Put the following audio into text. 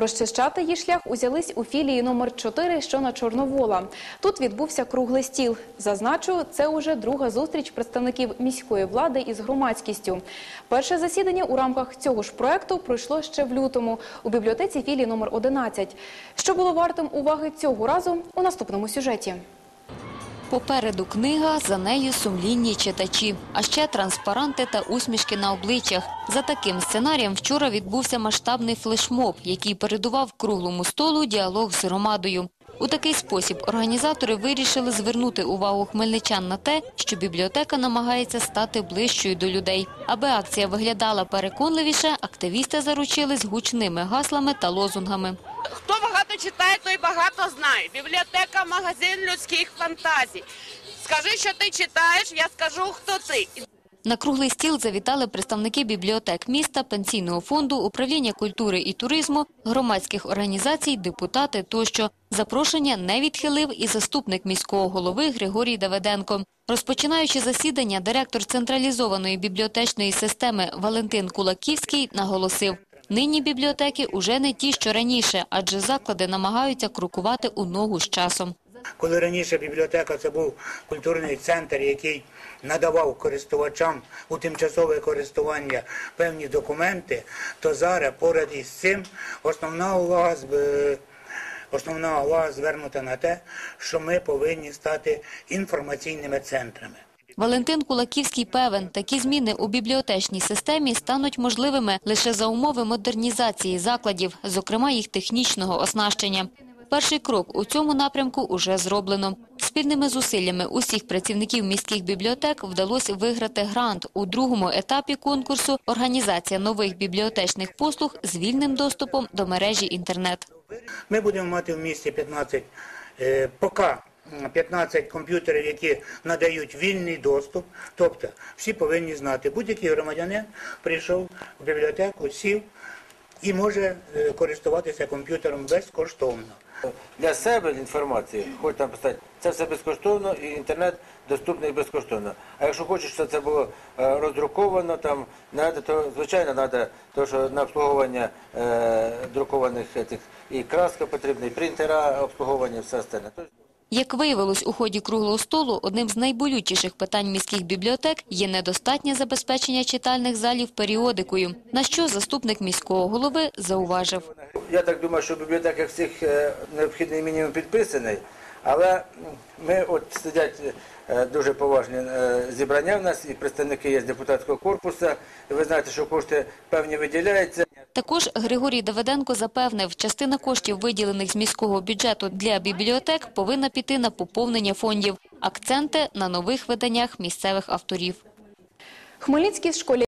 Розчищати її шлях узялись у філії номер 4, що на Чорновола. Тут відбувся круглий стіл. Зазначу, це уже друга зустріч представників міської влади із громадськістю. Перше засідання у рамках цього ж проекту пройшло ще в лютому у бібліотеці філії номер 11. Що було вартим уваги цього разу у наступному сюжеті. Попереду книга, за нею сумлінні читачі, а ще транспаранти та усмішки на обличчях. За таким сценарієм вчора відбувся масштабний флешмоб, який передував круглому столу діалог з громадою. У такий спосіб організатори вирішили звернути увагу хмельничан на те, що бібліотека намагається стати ближчою до людей. Аби акція виглядала переконливіше, активісти заручились гучними гаслами та лозунгами. Хто багато читає, той багато. Бібліотека, магазин людських фантазій. Скажи, що ти читаєш, я скажу, хто ти. На круглий стіл завітали представники бібліотек міста, пенсійного фонду, управління культури і туризму, громадських організацій, депутати тощо. Запрошення не відхилив і заступник міського голови Григорій Давиденко. Розпочинаючи засідання, директор централізованої бібліотечної системи Валентин Кулаківський наголосив, нині бібліотеки уже не ті, що раніше, адже заклади намагаються крокувати у ногу з часом. Коли раніше бібліотека це був культурний центр, який надавав користувачам у тимчасове користування певні документи, то зараз поряд із цим основна увага з- основна увага звернута на те, що ми повинні стати інформаційними центрами. Валентин Кулаківський певен, такі зміни у бібліотечній системі стануть можливими лише за умови модернізації закладів, зокрема їх технічного оснащення. Перший крок у цьому напрямку уже зроблено. Спільними зусиллями усіх працівників міських бібліотек вдалося виграти грант у другому етапі конкурсу «Організація нових бібліотечних послуг з вільним доступом до мережі інтернет». Ми будемо мати в місті 15, е, поки 15 комп'ютерів, які надають вільний доступ. Тобто всі повинні знати, будь-який громадянин прийшов в бібліотеку, сів і може е, користуватися комп'ютером безкоштовно. для себе інформації, хоч там писати, це все безкоштовно і інтернет доступний безкоштовно. А якщо хочеш, щоб це було е, роздруковано, там надо, то звичайно треба, то що на обслуговування е, друкованих етих, і краска потрібна, і принтера обслуговування, все остальне. Як виявилось у ході круглого столу, одним з найболючіших питань міських бібліотек є недостатнє забезпечення читальних залів періодикою, на що заступник міського голови зауважив. Я так думаю, що в бібліотеках всіх е, необхідний мінімум підписаний, але ми от сидять е, дуже поважні е, зібрання в нас, і представники є з депутатського корпусу. Ви знаєте, що кошти певні виділяються. Також Григорій Давиденко запевнив, частина коштів, виділених з міського бюджету для бібліотек, повинна піти на поповнення фондів. Акценти на нових виданнях місцевих авторів. Хмельницькій школі